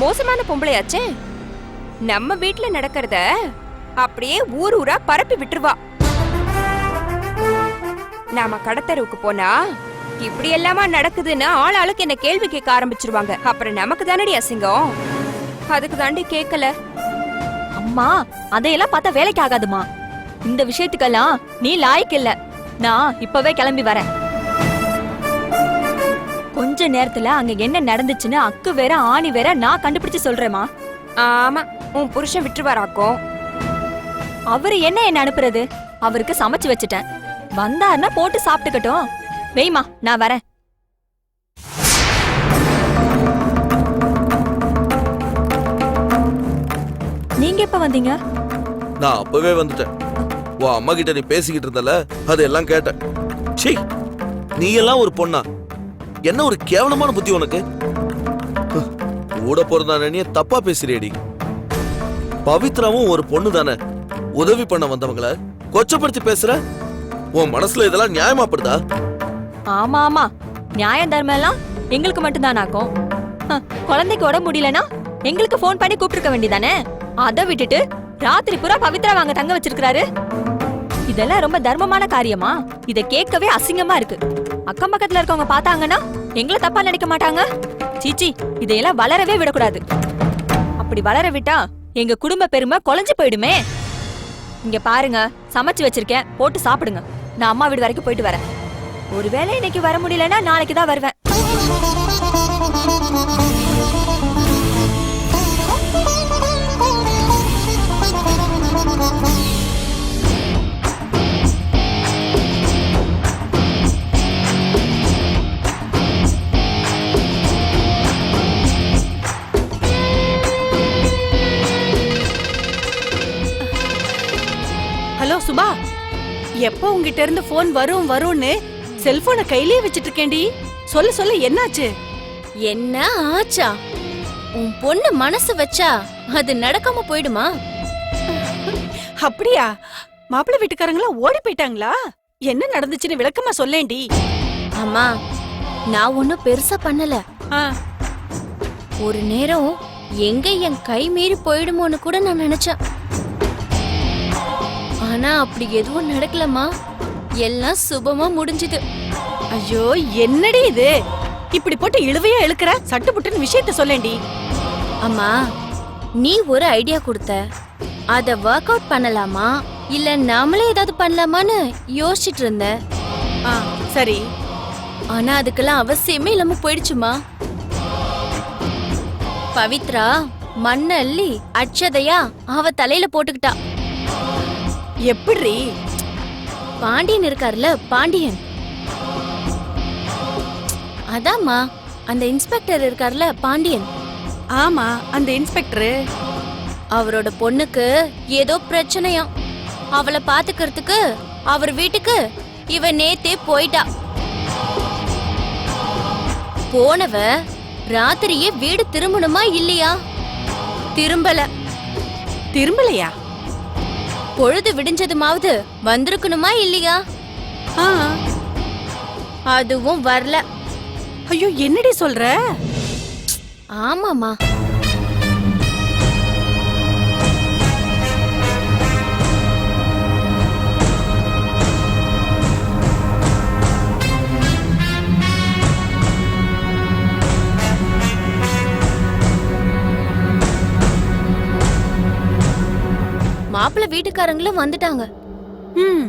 மோசமான பொம்பளையாச்சே. நம்ம வீட்ல நடக்கிறத அப்படியே ஊர் ஊரா பரப்பி விட்டுருவா. நாம கடத்தருவுக்கு போனா இப்படி எல்லாமா நடக்குதுன்னு ஆள் ஆளுக்கு என்ன கேள்வி கேட்க ஆரம்பிச்சிருவாங்க. அப்புறம் நமக்கு தானடி அசிங்கம். அதுக்கு தாண்டி கேட்கல. அம்மா அதையெல்லாம் பார்த்தா வேலைக்கு ஆகாதுமா. இந்த விஷயத்துக்கெல்லாம் நீ லாய்க்கு இல்ல. நான் இப்பவே கிளம்பி வரேன். கொஞ்ச நேரத்துல அங்க என்ன நடந்துச்சுன்னு அக்கு வேற ஆணி வேற நான் கண்டுபிடிச்சு சொல்றேம்மா. ஆமா உன் புருஷன் விட்டுருவாராக்கும் அவரு என்ன என்ன அனுப்புறது? அவருக்கு சமைச்சு வச்சுட்டேன். வந்தாருன்னா போட்டு சாப்பிட்டுக்கட்டும். வெய்மா நான் வரேன். நீங்க எப்ப வந்தீங்க? நான் அப்பவே வந்துட்டேன். உன் அம்மா கிட்ட நீ பேசிக்கிட்டு இருந்தல அதெல்லாம் கேட்டேன். சீ நீ எல்லாம் ஒரு பொண்ணா? என்ன ஒரு கேவலமான புத்தி உனக்கு? கூட பிறந்தானே தப்பா பேசுறியடி. பவித்ராவும் ஒரு பொண்ணு தானே உதவி பண்ண வந்தவங்கள கொச்சப்படுத்தி பேசுற? உன் மனசுல இதெல்லாம் நியாயமாப்படுதா? ஆமா ஆமா. நியாயம் தர்மம் எல்லாம் எங்களுக்கு மட்டும்தானாக்கும் ஹ, குழந்தைக்கு உடம்பு முடியலனா எங்களுக்கு ஃபோன் பண்ணி கூப்பிட்டுருக்க வேண்டியதானே? அதை விட்டுட்டு ராத்திரி பூரா பவித்ரா வாங்க தங்க வச்சிருக்காரு இதெல்லாம் ரொம்ப தர்மமான காரியமா? இத கேட்கவே அசிங்கமா இருக்கு. அக்கம் பக்கத்துல இருக்கவங்க பார்த்தாங்கன்னா எங்களை தப்பா நினைக்க மாட்டாங்க. சீச்சி இதையெல்லாம் வளரவே விடக்கூடாது. அப்படி வளர விட்டா எங்க குடும்ப பெருமை குலைஞ்சு போயிடுமே. இங்க பாருங்க சமைச்சு வச்சிருக்கேன். போட்டு சாப்பிடுங்க. நான் அம்மா வீடு வரைக்கும் போயிட்டு வரேன். ஒருவேளை இன்னைக்கு வர முடியலன்னா நாளைக்கு தான் வருவேன். சுபா எப்போ உங்ககிட்ட இருந்து போன் வரும் வரும்னு செல்போனை கையிலேயே வச்சிட்டு இருக்கேன்டி சொல்ல சொல்ல என்னாச்சு? என்ன ஆச்சா? உன் பொண்ணு மனசு வச்சா அது நடக்காம போயிடுமா? அப்படியா? மாப்பிள்ளை வீட்டுக்காரங்களா ஓடி போயிட்டாங்களா? என்ன நடந்துச்சுன்னு விளக்கமா சொல்லேன்டி. அம்மா நான் ஒன்னும் பெருசா பண்ணல. ஆ, ஒரு நேரம் எங்க என் கை மீறி போயிடுமோன்னு கூட நான் நினைச்சேன். ஆனா அப்படி எதுவும் நடக்கலம்மா. எல்லாம் சுபமா முடிஞ்சுது. ஐயோ என்னடி இது? இப்படி போட்டு இழுவையா இழுக்கிற? சட்டு புட்டுன்னு விஷயத்த சொல்லேன்டி. அம்மா நீ ஒரு ஐடியா கொடுத்த. அத ஒர்க் அவுட் பண்ணலாமா? இல்ல நாமளே ஏதாவது பண்ணலாமான்னு யோசிச்சிட்டு இருந்தேன் ஆ, சரி. ஆனா அதுக்கெல்லாம் அவசியமே இல்லாம போயிடுச்சுமா. பவித்ரா மண்ண அள்ளி அச்சதையா அவ தலையில போட்டுக்கிட்டா. எப்படி பாண்டியன் இருக்கார்ல பாண்டியன். அதாம்மா அந்த இன்ஸ்பெக்டர் இருக்கார்ல பாண்டியன். ஆமா அந்த இன்ஸ்பெக்டர். அவரோட பொண்ணுக்கு ஏதோ பிரச்சனையாம். அவளை பாத்துக்கிறதுக்கு அவர் வீட்டுக்கு இவ நேத்தே போயிட்டா. போனவ ராத்திரியே வீடு திரும்பணுமா இல்லையா? திரும்பல. திரும்பலையா? பொழுது விடிஞ்சதுமாவது வந்திருக்கணுமா இல்லையா? ஆ, அதுவும் வரல. ஐயோ என்னடி சொல்ற? ஆமாமா மாப்பிள்ளை வீட்டுக்காரங்களும் வந்துட்டாங்க. ம்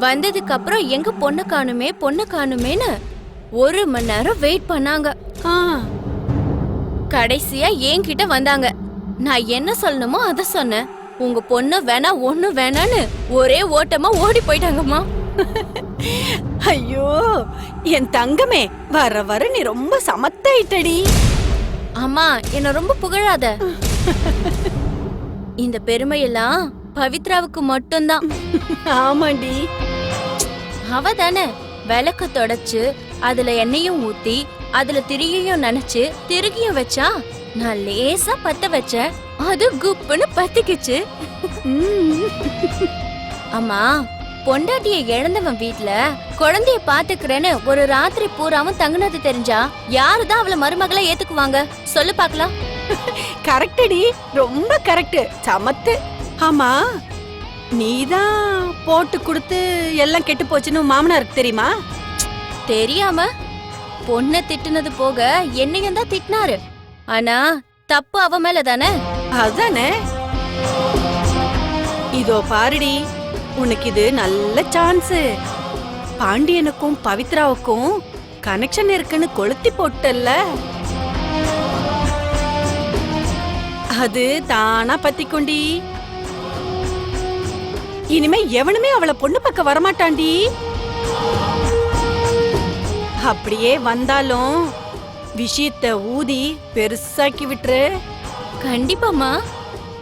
வந்ததுக்கு அப்புறம் எங்க பொண்ணு காணுமே பொண்ணு காணுமேன்னு ஒரு மணி நேரம் வெயிட் பண்ணாங்க. ஆ. கடைசியா என்கிட்ட வந்தாங்க. நான் என்ன சொல்லணுமோ அத சொன்னேன். உங்க பொண்ணு வேணா ஒண்ணு வேணான்னு ஒரே ஓட்டமா ஓடி போயிட்டாங்கம்மா. ஐயோ என் தங்கமே வர வர நீ ரொம்ப சமத்தாயிட்டடி. அம்மா என்ன ரொம்ப புகழாத. இந்த பெருமையெல்லாம் பவித்ராவுக்கு மட்டும்தான். ஆமாண்டி. அவ தானே விளக்க தொடச்சு அதுல எண்ணெயும் ஊத்தி அதுல திரியையும் நனைச்சு திருகியும் வச்சா நான் லேசா பத்த வச்சேன் அது குப்புன்னு பத்திக்கிச்சு. அம்மா பொண்டாட்டிய இழந்தவன் வீட்ல குழந்தைய பாத்துக்கிறேன்னு ஒரு ராத்திரி பூராவும் தங்குனது தெரிஞ்சா யாருதான் அவள மருமகளா ஏத்துக்குவாங்க? சொல்லு பாக்கலாம். கரெக்டடி ரொம்ப கரெக்ட் சமத்து. ஆமா. நீதான் போட்டு கொடுத்து எல்லாம் கெட்டு போச்சுன்னு மாமனாருக்கு தெரியுமா? தெரியாம பொண்ண திட்டுனது போக என்னையும் தான் திட்டினாரு. ஆனா தப்பு அவ மேல தானே? அதானே. இதோ பாருடி. உனக்கு இது நல்ல சான்ஸ் பாண்டியனுக்கும் பவித்ராவுக்கும் கனெக்ஷன் இருக்குன்னு கொளுத்தி போட்டல்ல. அது தானா பத்திக்கொண்டி. இனிமே எவனுமே அவளை பொண்ணு பக்கம் வரமாட்டான்டி அப்படியே வந்தாலும் விஷயத்த ஊதி பெருசாக்கி விட்டுரு. கண்டிப்பாமா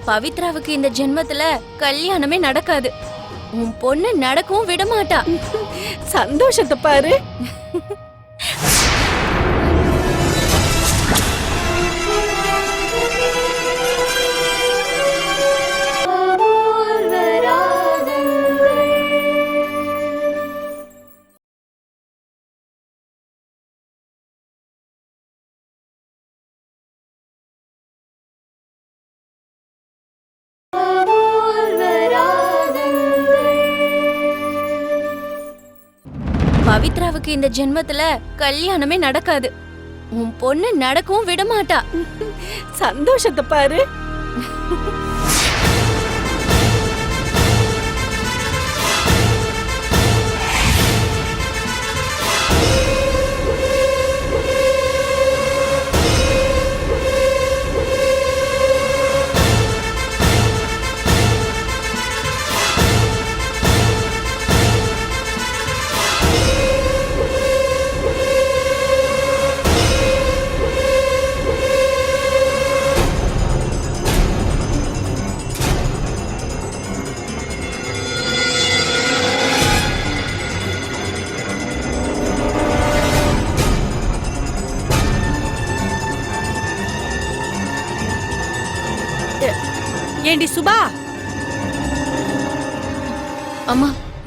பவித்ராவுக்கு இந்த ஜென்மத்துல கல்யாணமே நடக்காது. உன் பொண்ணு நடக்கவும் விட மாட்டா சந்தோஷத்தை பாரு. பவித்ராவுக்கு இந்த ஜென்மத்துல கல்யாணமே நடக்காது. உன் பொண்ணு நடக்கவும் விட மாட்டா சந்தோஷத்தை பாரு.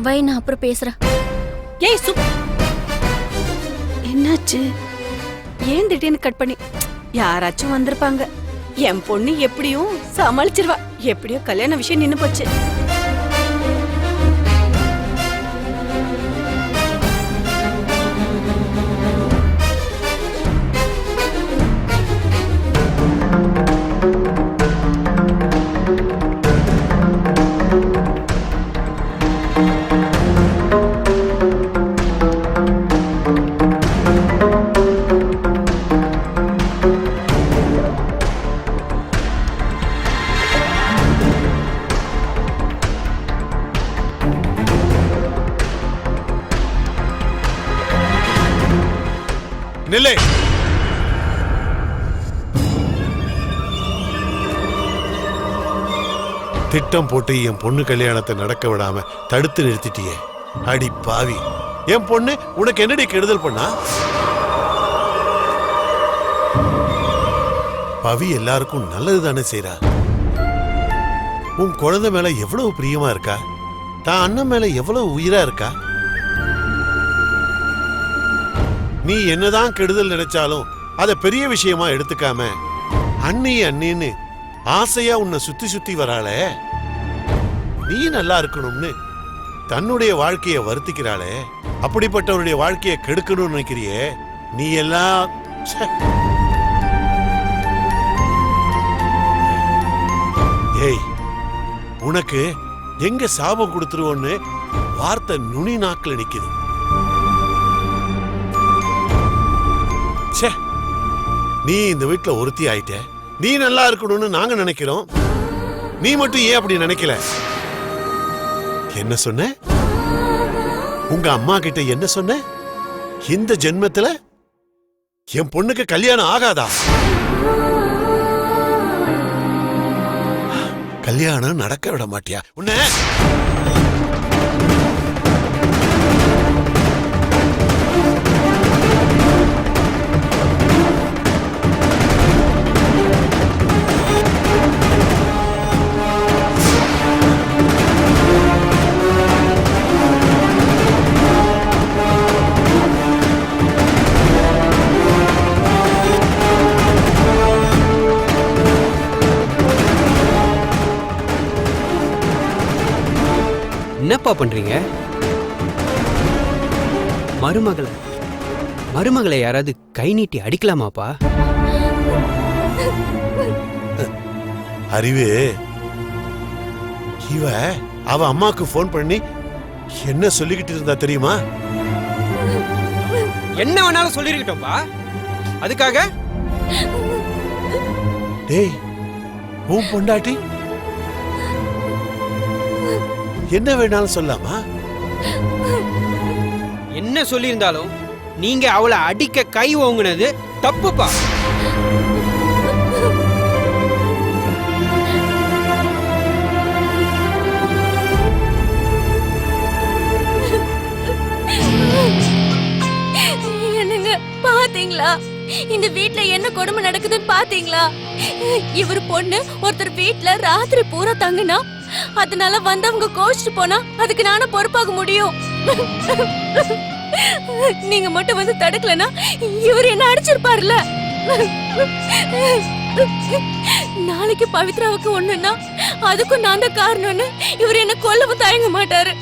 வை நான் அப்புறம் பேசுறேன். ஏய் சுப் என்னாச்சு? ஏன் திடீர்னு கட் பண்ணி? யாராச்சும் வந்திருப்பாங்க. என் பொண்ணு எப்படியும் சமாளிச்சிருவா. எப்படியோ கல்யாண விஷயம் நின்னு போச்சு. திட்டம் போட்டு என் பொண்ணு கல்யாணத்தை நடக்க விடாம தடுத்து நிறுத்திட்டியே. அடி பாவி. என் பொண்ணு உனக்கு என்னடி கெடுதல் பண்ணா? பவி எல்லாருக்கும் நல்லது தானே செய்யறா உன் குழந்தை மேல எவ்வளவு பிரியமா இருக்கா? தான் அண்ணன் மேல எவ்வளவு உயிரா இருக்கா? நீ என்னதான் கெடுதல் நினைச்சாலும் அத பெரிய விஷயமா எடுத்துக்காம அண்ணி அண்ணின்னு ஆசையா உன்னை சுத்தி சுத்தி வராளே. நீ நல்லா இருக்கணும்னு தன்னுடைய வாழ்க்கைய வருத்திக்கிறாளே. அப்படிப்பட்டவருடைய வாழ்க்கையை கெடுக்கணும்னு நினைக்கிறியே. நீ எல்லாம் ஏய் உனக்கு எங்க சாபம் கொடுத்துருவோன்னு வார்த்தை நுனி நாக்கில் நிற்குது ச்சே நீ இந்த வீட்டில் ஒருத்தி ஆயிட்ட. நீ நல்லா இருக்கணும்னு நாங்க நினைக்கிறோம். நீ மட்டும் ஏன் அப்படி நினைக்கல? என்ன சொன்ன? உங்க அம்மா கிட்ட என்ன சொன்ன? இந்த ஜென்மத்துல என் பொண்ணுக்கு கல்யாணம் ஆகாதா? கல்யாணம் நடக்க விட மாட்டியா? உன்ன என்னப்பா பண்றீங்க? மருமகளை மருமகளை யாராவது கை நீட்டி அடிக்கலாமாப்பா? அறிவு இவ அவ அம்மாக்கு ஃபோன் பண்ணி என்ன சொல்லிக்கிட்டு இருந்தா தெரியுமா? என்ன வேணாலும் சொல்லிருக்கட்டும்ப்பா. அதுக்காக? டேய் உன் பொண்டாட்டி என்ன வேணாலும் சொல்லாமா? என்ன சொல்லியிருந்தாலும் நீங்க அவளை அடிக்க கை ஓங்குனது தப்புப்பா. என்னங்க பாத்தீங்களா? இந்த வீட்ல என்ன கொடுமை நடக்குதுன்னு பாத்தீங்களா? இவர் பொண்ணு ஒருத்தர் வீட்ல ராத்திரி பூரா தங்குனா அதனால வந்தவங்க கோச்சிட்டு போனா அதுக்கு நானும் பொறுப்பாக முடியும். நீங்க மட்டும் வந்து தடுக்கலனா இவர் என்ன அடிச்சிருப்பார்ல நாளைக்கு பவித்ராவுக்கு ஒண்ணுன்னா அதுக்கும் நான் தான் காரணம்னு இவர் என்ன கொல்லவும் தயங்க மாட்டாரு.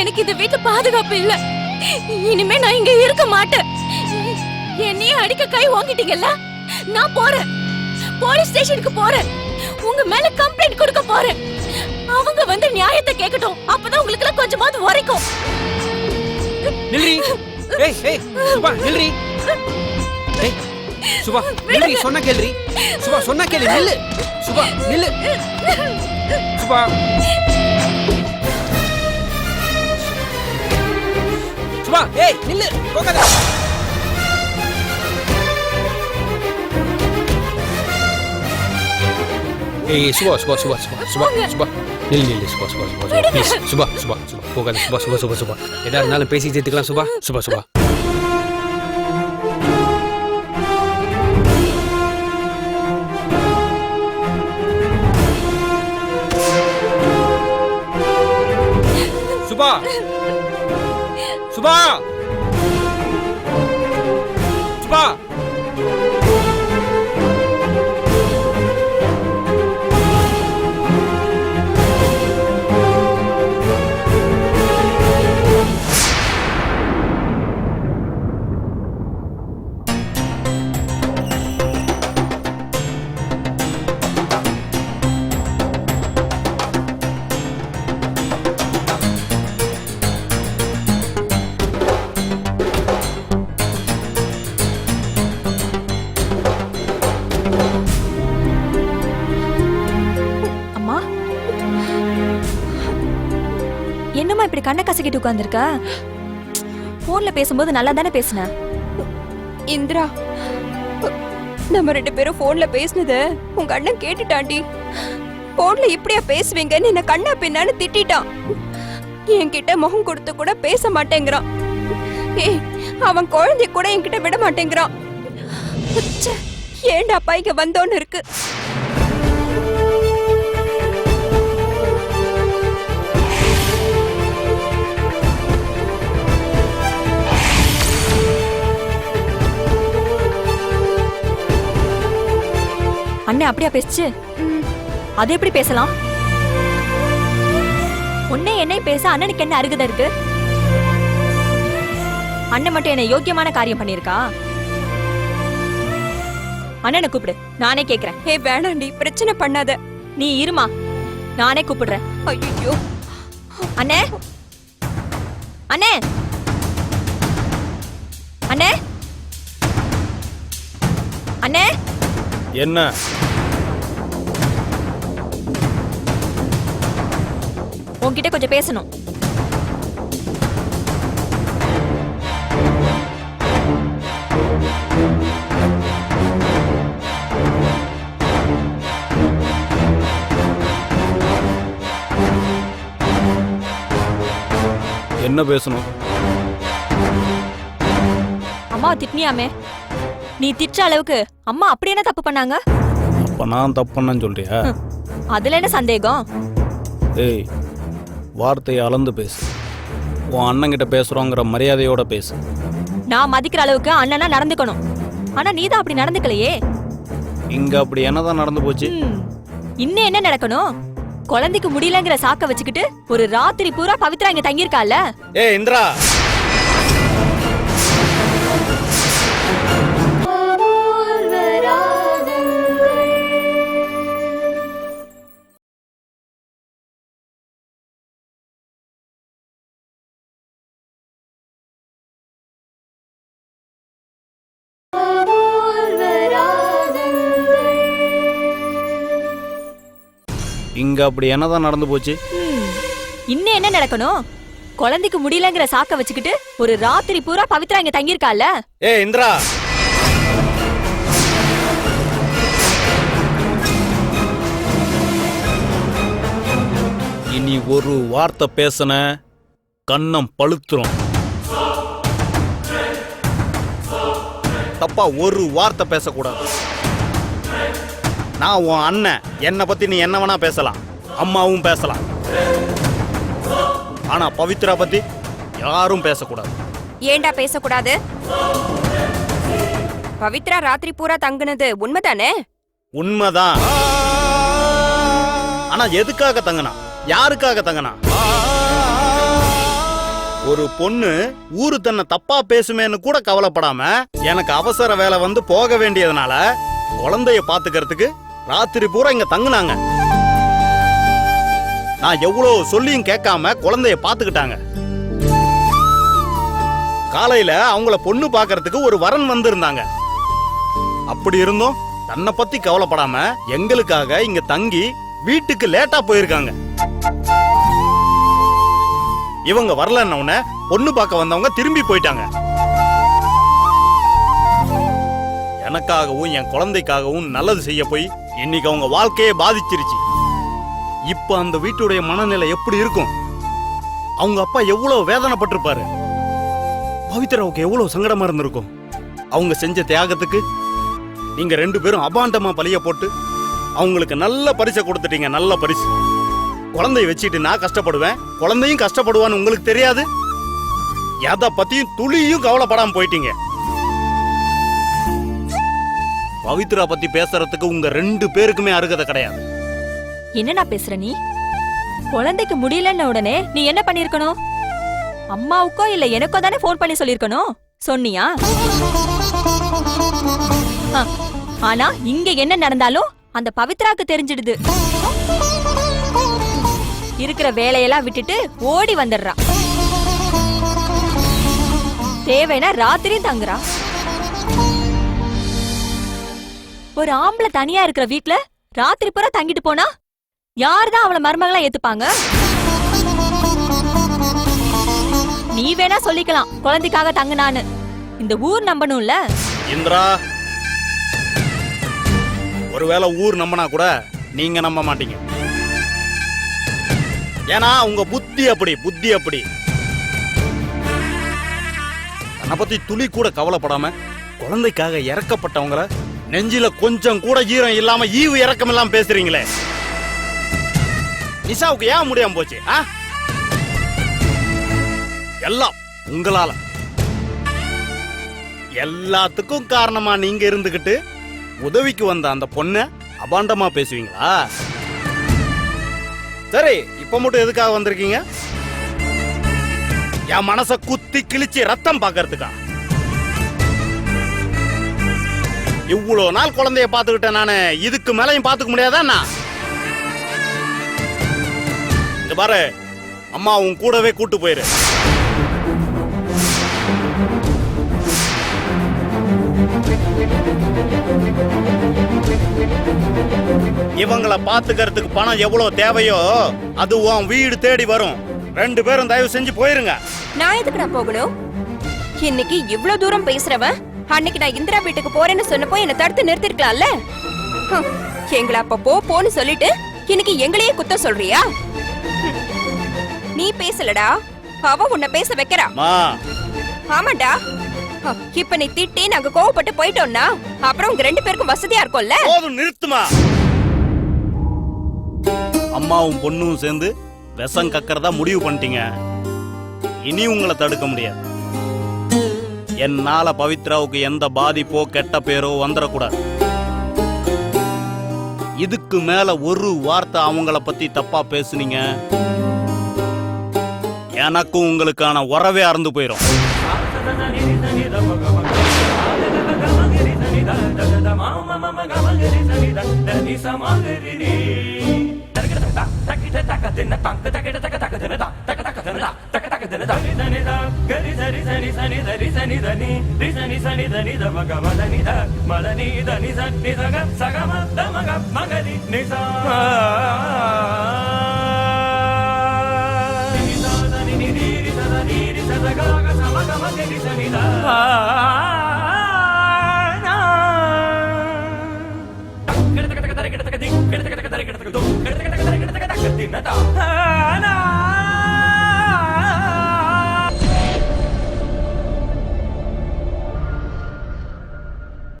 எனக்கு இந்த வீட்டுல பாதுகாப்பு இல்ல. இனிமே நான் இங்க இருக்க மாட்டேன். என்னையே அடிக்க கை வாங்கிட்டீங்கல்ல நான் போறேன். போலீஸ் ஸ்டேஷனுக்கு போறேன். உங்க மேல கம்ப்ளைண்ட் கொடுக்க போறேன். அவங்க வந்து நியாயத்தை கேட்கட்டும் அப்பதான் உங்களுக்கு எல்லாம் கொஞ்சமாவது உரைக்கும். நில்றி. ஏய் ஏய் சுபா நில்றி. ஏய் சுபா நில்றி சொன்ன கேள்றி. சுபா சொன்ன கேள்வி நில்லு. சுபா நில்லு. சுபா. சுபா ஏய் நில்லு. போகாத ஏய் சுபா சுபா சுபா சுபா சுபா. சுபா நில்லு நில்லு சுபா சுபா சுபா சுபா. ப்ளீஸ் சுபா சுபா சுபா. போகாத சுபா சுபா சுபா சுபா. எதா இருந்தாலும் பேசி சேர்த்துக்கலாம் சுபா. சுபா சுபா. சுபா! சுபா! என்னம்மா இப்படி கண்ணை கசக்கிட்டு உட்காந்துருக்க ஃபோனில் பேசும்போது நல்லா தானே பேசினேன் இந்திரா நம்ம ரெண்டு பேரும் ஃபோனில் பேசினது உங்க அண்ணன் கேட்டுட்டாண்டி. ஃபோனில் இப்படியா பேசுவீங்கன்னு என்ன கண்ணா பின்னான்னு திட்டிட்டான். என்கிட்ட முகம் கொடுத்து கூட பேச மாட்டேங்கிறான். ஏய் அவன் குழந்தைய கூட என்கிட்ட விட மாட்டேங்கிறான். ஏண்டா ஏன்டாப்பா வந்தோன்னு இருக்கு? அண்ணன் அப்படியா பேசுச்சு? அது எப்படி பேசலாம்? உன்னை என்னை பேச அண்ணனுக்கு என்ன அருகதை இருக்கு? அண்ணன் மட்டும் என்ன யோக்கியமான காரியம் பண்ணிருக்கா அண்ணனை கூப்பிடு நானே கேக்குறேன். ஏ வேணாண்டி பிரச்சனை பண்ணாத. நீ இருமா நானே கூப்பிடுறேன். ஐயோ அண்ணே அண்ணே அண்ணே அண்ணே. என்ன? உன்கிட்ட கொஞ்சம் பேசணும். என்ன பேசணும்? அம்மாவை திட்டினியாமே. நீ திட்ட அளவுக்கு அம்மா அப்படி என்ன தப்பு பண்ணாங்க? அப்ப நான் தப்பு பண்ணேன்னு சொல்றியா? அதுல என்ன சந்தேகம்? ஏய் வார்த்தையை அளந்து பேசு. உன் அண்ணங்கிட்ட பேசுறோங்கிற மரியாதையோட பேசு. நான் மதிக்கிற அளவுக்கு அண்ணனா நடந்துக்கணும். ஆனா நீ தான் அப்படி நடந்துக்கலையே. இங்க அப்படி என்னதான் நடந்து போச்சு? ம், இன்னும் என்ன நடக்கணும்? குழந்தைக்கு முடியலங்கிற சாக்க வச்சுக்கிட்டு ஒரு ராத்திரி பூரா பவித்ரா இங்க தங்கியிருக்கால ஏ இந்திரா! இங்க அப்படி என்னதான் நடந்து போச்சு? இன்னும் என்ன நடக்கணும்? குழந்தைக்கு முடியலங்கிற சாக்க வச்சுக்கிட்டு ஒரு ராத்திரி பூரா பவித்ரா இங்க தங்கியிருக்கால ஏ இந்திரா! இனி ஒரு வார்த்தை பேசன கண்ணம் பழுத்துரும். தப்பா ஒரு வார்த்தை பேசக்கூடாது. நான் உன் அண்ணன். என்னை பத்தி நீ என்ன வேணா பேசலாம். அம்மாவும் பேசலாம். ஆனா பவித்ரா பத்தி யாரும் பேசக்கூடாது. ஏன்டா பேசக்கூடாது? பவித்ரா ராத்திரி பூரா தங்குனது உண்மைதானே? உண்மைதான். ஆனா எதுக்காக தங்கனா? யாருக்காக தங்கனா? ஒரு பொண்ணு ஊரு தன்னை தப்பா பேசுமேன்னு கூட கவலைப்படாம எனக்கு அவசர வேலை வந்து போக வேண்டியதுனால குழந்தைய பாத்துக்கிறதுக்கு ராத்திரி பூரா இங்க தங்குனாங்க. நான் எவ்வளோ சொல்லியும் கேட்காம குழந்தைய பார்த்துக்கிட்டாங்க. காலையில அவங்கள பொண்ணு பார்க்கறதுக்கு ஒரு வரன் வந்திருந்தாங்க. அப்படி இருந்தும் தன்னை பத்தி கவலைப்படாம எங்களுக்காக இங்க தங்கி வீட்டுக்கு லேட்டா போயிருக்காங்க. இவங்க வரலன்ன பொண்ணு பார்க்க வந்தவங்க திரும்பி போயிட்டாங்க. எனக்காகவும் என் குழந்தைக்காகவும் நல்லது செய்ய போய் இன்னைக்கு அவங்க வாழ்க்கையே பாதிச்சிருச்சு. இப்ப அந்த வீட்டுடைய மனநிலை எப்படி இருக்கும்? அவங்க அப்பா எவ்வளவு வேதனைப்பட்டிருப்பாரு? பவித்ராவுக்கு எவ்வளவு சங்கடமா இருந்திருக்கும்? அவங்க செஞ்ச தியாகத்துக்கு நீங்க ரெண்டு பேரும் அபாண்டமா பழிய போட்டு அவங்களுக்கு நல்ல பரிசை கொடுத்துட்டீங்க நல்ல பரிசு. குழந்தைய வச்சுட்டு நான் கஷ்டப்படுவேன் குழந்தையும் கஷ்டப்படுவான்னு உங்களுக்கு தெரியாது? எதை பத்தியும் துளியும் கவலைப்படாம போயிட்டீங்க. பவித்ரா பத்தி பேசுறதுக்கு உங்க ரெண்டு பேருக்குமே அருகதை கிடையாது. என்னடா பேசுற நீ? குழந்தைக்கு முடியலன்ன உடனே நீ என்ன பண்ணிருக்கணும்? அம்மாவுக்கோ இல்ல எனக்கோ தானே ஃபோன் பண்ணி சொல்லிருக்கணும்? சொன்னியா? ஆ, ஆனா இங்க என்ன நடந்தாலும் அந்த பவித்ராக்கு தெரிஞ்சிடுது. இருக்கிற வேலையெல்லாம் விட்டுட்டு ஓடி வந்துடுறா. தேவைன்னா ராத்திரியும் தங்குறா. ஒரு ஆம்பளை தனியா இருக்கிற வீட்டுல ராத்திரி பூரா தங்கிட்டு போனா யார்தான் அவளை மருமகளா ஏத்துப்பாங்க? நீ வேணா சொல்லிக்கலாம் குழந்தைக்காக தங்குனான்னு. இந்த ஊர் நம்பணும்ல? இந்திரா ஒருவேளை ஊர் நம்பினா கூட நீங்க நம்ப மாட்டீங்க. ஏன்னா உங்க புத்தி அப்படி புத்தி அப்படி. தன்னை பத்தி துளி கூட கவலைப்படாம குழந்தைக்காக இறக்கப்பட்டவங்கள நெஞ்சில கொஞ்சம் கூட ஈரம் இல்லாம ஈவு இறக்கம் இல்லாம பேசுறீங்களே. நிஷாவுக்கு ஏன் முடியாம போச்சு ஆ? எல்லாம் உங்களால. எல்லாத்துக்கும் காரணமா நீங்க இருந்துகிட்டு உதவிக்கு வந்த அந்த பொண்ண அபாண்டமா பேசுவீங்களா? சரி இப்ப மட்டும் எதுக்காக வந்திருக்கீங்க? என் மனச குத்தி கிழிச்சு ரத்தம் பாக்குறதுக்கா இவ்வளவு நாள் குழந்தைய பாத்துக்கிட்டேன் நானு. இதுக்கு மேலையும் பாத்துக்க முடியாதா நான் வர. அம்மா உன் கூடவே கூட்டு போயிரு. இவங்கள பாத்துக்கிறதுக்கு பணம் எவ்வளவு தேவையோ அது உன் வீடு தேடி வரும். ரெண்டு பேரும் தயவு செஞ்சு போயிருங்க. நான் எதுக்குடா போகணும்? இன்னைக்கு இவ்வளவு தூரம் பேசுறவன் அன்னைக்கு நான் இந்திரா வீட்டுக்கு போறேன்னு சொன்னப்போ என்ன தடுத்து நிறுத்திருக்கலாம்ல? எங்களை அப்ப போ போன்னு சொல்லிட்டு இன்னைக்கு எங்களையே குத்த சொல்றியா? நீ பேசலடா. அவ உன்னை பேச வைக்கிறா. ஆமாடா இப்ப நீ திட்டி நாங்க கோவப்பட்டு போயிட்டோம்னா அப்புறம் உங்க ரெண்டு பேருக்கும் வசதியா இருக்கும்ல? போதும் நிறுத்துமா. அம்மாவும் பொண்ணும் சேர்ந்து விஷம் கக்கறதா முடிவு பண்ணிட்டீங்க. இனி உங்களை தடுக்க முடியாது. என்னால பவித்ராவுக்கு எந்த பாதிப்போ கெட்ட பேரோ வந்துடக்கூடாது. இதுக்கு மேல ஒரு வார்த்தை அவங்கள பத்தி தப்பா பேசுனீங்க. எனக்கும் உங்களுக்கான உறவே அறந்து போயிடும் గిడతక తరి గిడతక దిగ్ గిడతక తరి గిడతక దో గిడతక తరి గిడతక దక్కతిన్నత నా